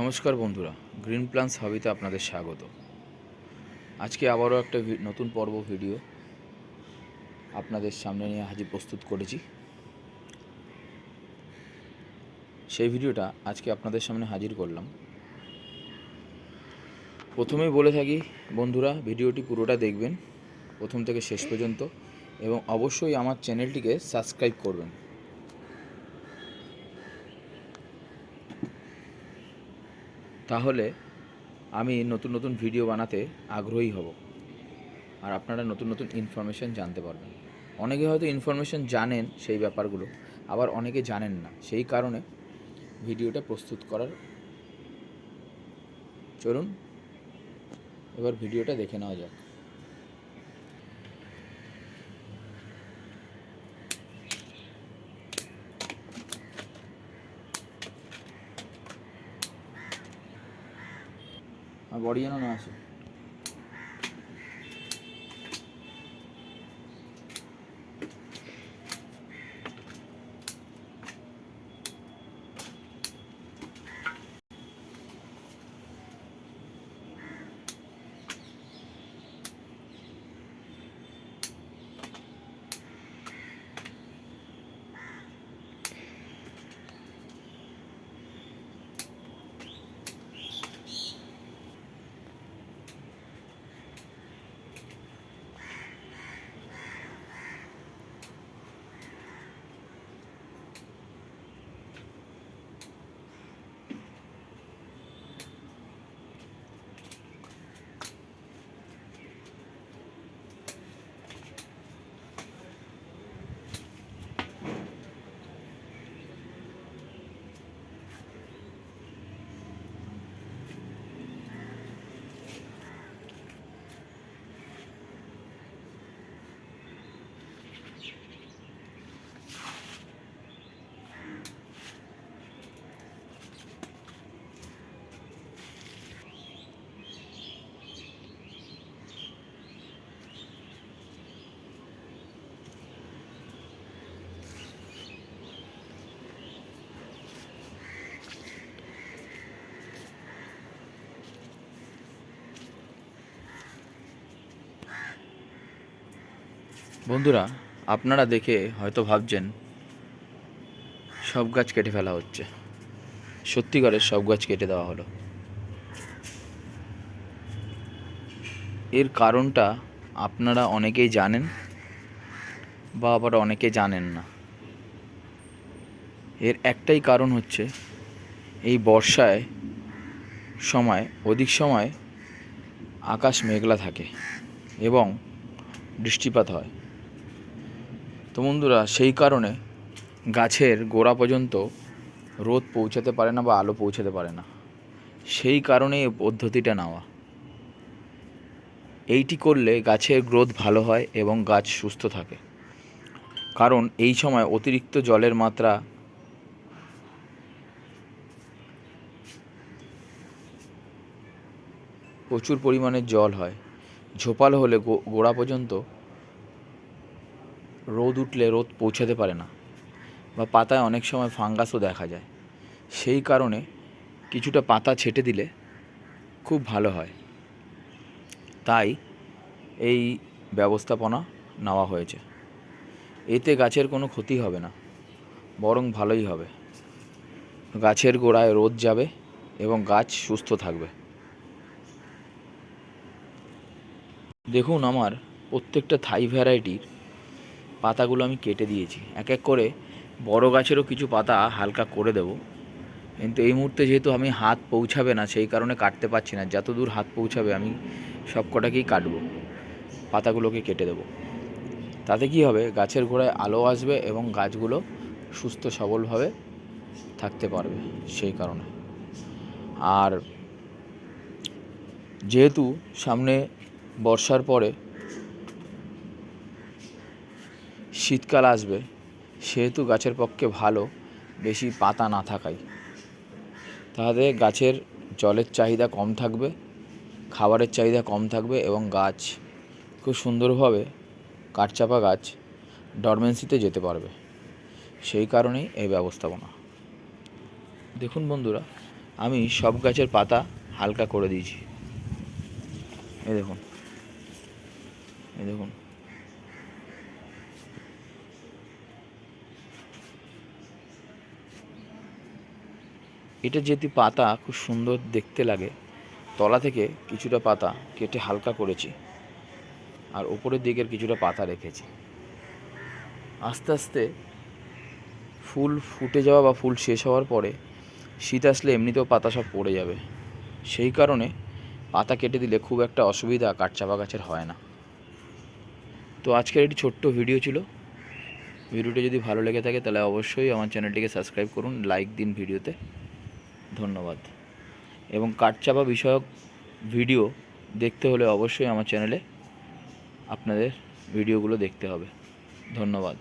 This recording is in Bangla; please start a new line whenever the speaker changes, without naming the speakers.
নমস্কার বন্ধুরা, গ্রিন প্লান্স হবিতে আপনাদের স্বাগত। আজকে আবারও একটা নতুন পর্ব ভিডিও আপনাদের সামনে নিয়ে হাজির প্রস্তুত করেছি। সেই ভিডিওটা আজকে আপনাদের সামনে হাজির করলাম। প্রথমেই বলে থাকি, বন্ধুরা, ভিডিওটি পুরোটা দেখবেন, প্রথম থেকে শেষ পর্যন্ত, এবং অবশ্যই আমার চ্যানেলটিকে সাবস্ক্রাইব করবেন। তাহলে আমি নতুন নতুন ভিডিও বানাতে আগ্রহী হব। আর আপনারা নতুন নতুন ইনফরমেশান জানতে পারবেন। অনেকে হয়তো ইনফরমেশান জানেন সেই ব্যাপারগুলো, আবার অনেকে জানেন না। সেই কারণে ভিডিওটা প্রস্তুত করার চলুন, এবার ভিডিওটা দেখে নেওয়া যাক। আর বডি যেন না আসে। বন্ধুরা, আপনারা দেখে হয়তো ভাবছেন, সব গাছ কেটে ফেলা হচ্ছে। সত্যিকারের সব গাছ কেটে দেওয়া হলো। এর কারণটা আপনারা অনেকেই জানেন বা আবার অনেকে জানেন না। এর একটাই কারণ হচ্ছে, এই বর্ষায় সময়, অধিক সময় আকাশ মেঘলা থাকে। এবং বৃষ্টিপাত হয়। তো বন্ধুরা, সেই কারণে গাছের গোড়া পর্যন্ত রোদ পৌঁছাতে পারে না বা আলো পৌঁছাতে পারে না। সেই কারণে এই পদ্ধতিটা নেওয়া। এইটি করলে গাছের গ্রোথ ভালো হয় এবং গাছ সুস্থ থাকে। কারণ এই সময় অতিরিক্ত জলের মাত্রা প্রচুর পরিমাণে জল হয়। ঝোপাল হলে গোড়া পর্যন্ত রোদ উঠলে রোদ পৌঁছাতে পারে না বা পাতায় অনেক সময় ফাঙ্গাসও দেখা যায়। সেই কারণে কিছুটা পাতা ছেটে দিলে খুব ভালো হয়। তাই এই ব্যবস্থাপনা নেওয়া হয়েছে। এতে গাছের কোনো ক্ষতি হবে না, বরং ভালোই হবে। গাছের গোড়ায় রোদ যাবে এবং গাছ সুস্থ থাকবে। দেখুন আমার প্রত্যেকটা থাই ভ্যারাইটির পাতাগুলো আমি কেটে দিয়েছি। এক এক করে বড় গাছেরও কিছু পাতা হালকা করে দেব। কিন্তু এই মুহূর্তে যেহেতু আমি হাত পৌঁছাবে না, সেই কারণে কাটতে পারছি না। যত দূর হাত পৌঁছাবে, আমি সব কটাকেই কাটবো, পাতাগুলোকে কেটে দেবো। তাতে কি হবে, গাছের গোড়ায় আলো আসবে এবং গাছগুলো সুস্থ সবলভাবে থাকতে পারবে সেই কারণে। আর যেহেতু সামনে বর্ষার পরে শীতকাল আসবে, সেহেতু গাছের পক্ষে ভালো বেশি পাতা না থাকাই তাহলে গাছের জলের চাহিদা কম থাকবে, খাবারের চাহিদা কম থাকবে এবং গাছ খুব সুন্দরভাবে কাঠচাপা গাছ ডরমেন্সিতে যেতে পারবে। সেই কারণেই এই ব্যবস্থাপনা। দেখুন বন্ধুরা, আমি সব গাছের পাতা হালকা করে দিয়েছি। এই দেখুন। এই দেখুন। এটা যেটি পাতা খুব সুন্দর দেখতে লাগে, তলা থেকে কিছুটা পাতা কেটে হালকা করেছি আর উপরের দিকের কিছুটা পাতা রেখেছি। আস্তে আস্তে ফুল ফুটে যাওয়া বা ফুল শেষ হওয়ার পরে শীত আসলে এমনিতেও পাতা সব পড়ে যাবে। সেই কারণে পাতা কেটে দিলে খুব একটা অসুবিধা কাঠচাপা গাছের হয় না। তো আজকের একটি ছোট্ট ভিডিও ছিল। ভিডিওটি যদি ভালো লেগে থাকে, তাহলে অবশ্যই আমার চ্যানেলটিকে সাবস্ক্রাইব করুন লাইক দিন ভিডিওতে ধন্যবাদ। এবং কাঠচাপা বিষয়ক ভিডিও দেখতে হলে অবশ্যই আমার চ্যানেলে আপনাদের ভিডিওগুলো দেখতে হবে। ধন্যবাদ।